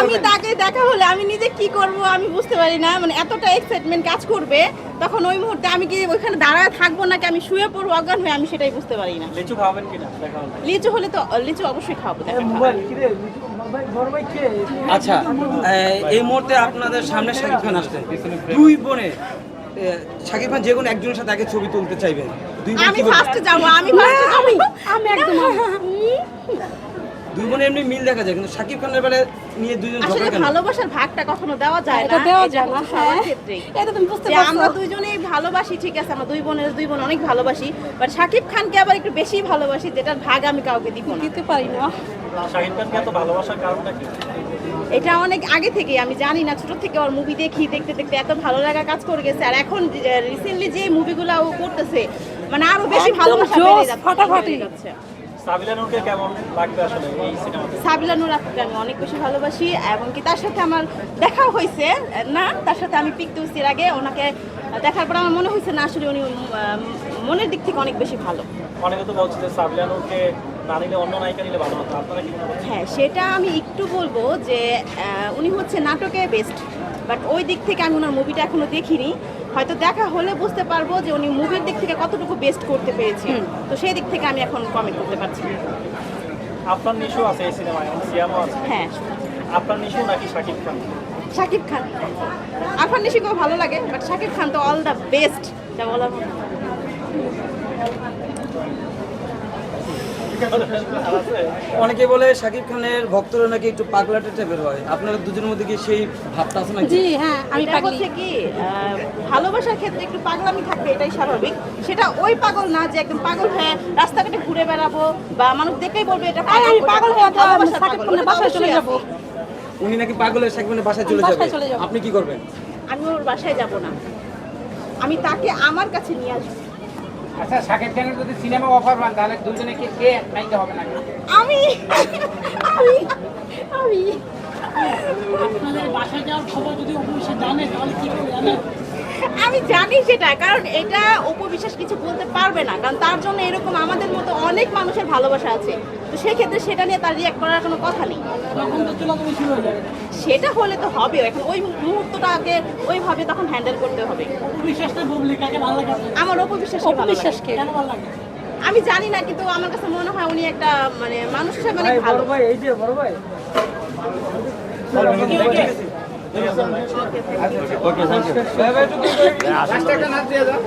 আমি তাকে দেখা হলে আমি নিজে কি করব আমি বুঝতে পারি না মানে এতটা এক্সাইটমেন্ট কাজ করবে তখন ওই মুহূর্তে আমি কি ওইখানে দাঁড়ায় থাকব নাকি আমি শুয়ে পড়ব অজ্ঞান হয়ে আমি সেটাই বুঝতে পারি না। লিচু খাওয়াবেন কিনা? হলে। লিচু হলে তো লিচু অবশ্যই খাব দেখা আচ্ছা এই- এই মুহূর্তে আপনাদের সামনে শাকিব খান আসছেন দুই বোনে শাকিব খান যে কোনো একজনের সাথে আগে ছবি তুলতে চাইবেন। দুই বোন আমি ফার্স্টে যাব আমি ফার্স্টে যাব। আমি একদম এমনি মিল দেখা যায় কিন্তু শাকিব খানের বেলা নিয়ে ঝগড়া কেন ভালোবাসার ভাগটা কখনো দেওয়া যায় না এটা দেওয়া যায় না, সবার হ্যাঁ। এটা তুমি বুঝতে পারছ। আমরা দুইজনেই ভালোবাসি ঠিক আছে আমরা দুই বোনের দুই বোন অনেক ভালোবাসি বাট শাকিব খানকে আবার একটু বেশি ভালোবাসি যেটার ভাগ আমি কাউকে দিব না দিতে পারি না শাহিদ খানকে এত ভালোবাসার কারণটা কি এটা অনেক আগে থেকে আমি জানি না ছোট থেকে ওর মুভি দেখি দেখতে দেখতে এত ভালো লাগা কাজ করে গেছে আর এখন রিসেন্টলি যে মুভিগুলো ও করতেছে মানে আরও বেশি ভালোবাসা বেড়ে যাচ্ছে ফাটাফাটি। যাচ্ছে। কেমন লাগবে আসলে এই সিনেমাতে সাবিলা নুর আপুকে আমি অনেক বেশি ভালোবাসি এবং কি তার সাথে আমার দেখাও হয়েছে না তার সাথে আমি পিক তুলছি আগে ওনাকে দেখার পর আমার মনে হয়েছে না আসলে উনি মনের দিক থেকে অনেক বেশি ভালো অনেকে তো বলছে যে সাবিলা নূরকে না নিলে অন্য নায়িকা নিলে ভালো হতো। আপনারা কি মনে করছেন? হ্যাঁ সেটা আমি একটু বলব যে উনি হচ্ছে নাটকে বেস্ট বাট ওই দিক থেকে আমি ওনার মুভিটা এখনও দেখিনি। হয়তো দেখা হলে বুঝতে পারব যে উনি মুভির দিক থেকে কতটুকু বেস্ট করতে পেরেছে। তো সেই দিক থেকে আমি এখন কমেন্ট করতে পারছি না। আপনার নিশু আছে এই সিনেমায় সিয়ামও আছে। হ্যাঁ। আপনার নিশু নাকি শাকিব খান? শাকিব খান। আরফান নিশিকেও ভালো লাগে বাট শাকিব খান তো অল দ্য বেস্ট যা বলার মতো। অনেকে বলে শাকিব খানের ভক্তরা নাকি একটু পাগলাটে টাইপের হয়। আপনাদের দুজনের মধ্যে কি সেই ভাবটা আছে নাকি? জি হ্যাঁ আমি পাগলি। কি ভালোবাসার ক্ষেত্রে একটু পাগলামি থাকবে এটাই স্বাভাবিক। সেটা ওই পাগল না যে একদম পাগল হয়ে রাস্তাঘাটে ঘুরে বেড়াবো বা মানুষ দেখেই বলবে এটা আরে আমি পাগল হয়ে তো ভালোবাসার সাকিব খানের বাসায় চলে যাব। উনি নাকি পাগলের শাকিব খানের বাসায় চলে যাব। আপনি কি করবেন? আমি ওর বাসায় যাব না। আমি তাকে আমার কাছে নিয়ে আসব। আচ্ছা শাকিব খানের যদি সিনেমা অফার পান তাহলে দুজনে কে কে নায়িকা হবে না আমি। আমি। আমি। আপনাদের বাসায় যাওয়ার খবর যদি অবশ্যই জানে তাহলে কি করে জানেন আমি জানি সেটা কারণ এটা উপবিশ্বাস কিছু বলতে পারবে না কারণ তার জন্য এরকম আমাদের মতো অনেক মানুষের ভালোবাসা আছে। তো সেক্ষেত্রে সেটা নিয়ে তার রিয়াক্ট করার কোনো কথা নেই হয়ে সেটা হলে তো হবে এখন ওই মুহূর্তটাকে ওইভাবে তখন হ্যান্ডেল করতে হবে? আমার অপবিশ্বাস অপবিশ্বাসকে কেন ভালো লাগে আমি জানি না কিন্তু আমার কাছে মনে হয় উনি একটা মানে মানুষ হিসেবে অনেক ভালো ওকে থ্যাংক ইউ লাস্টে একটা নাচ দিয়ে দাও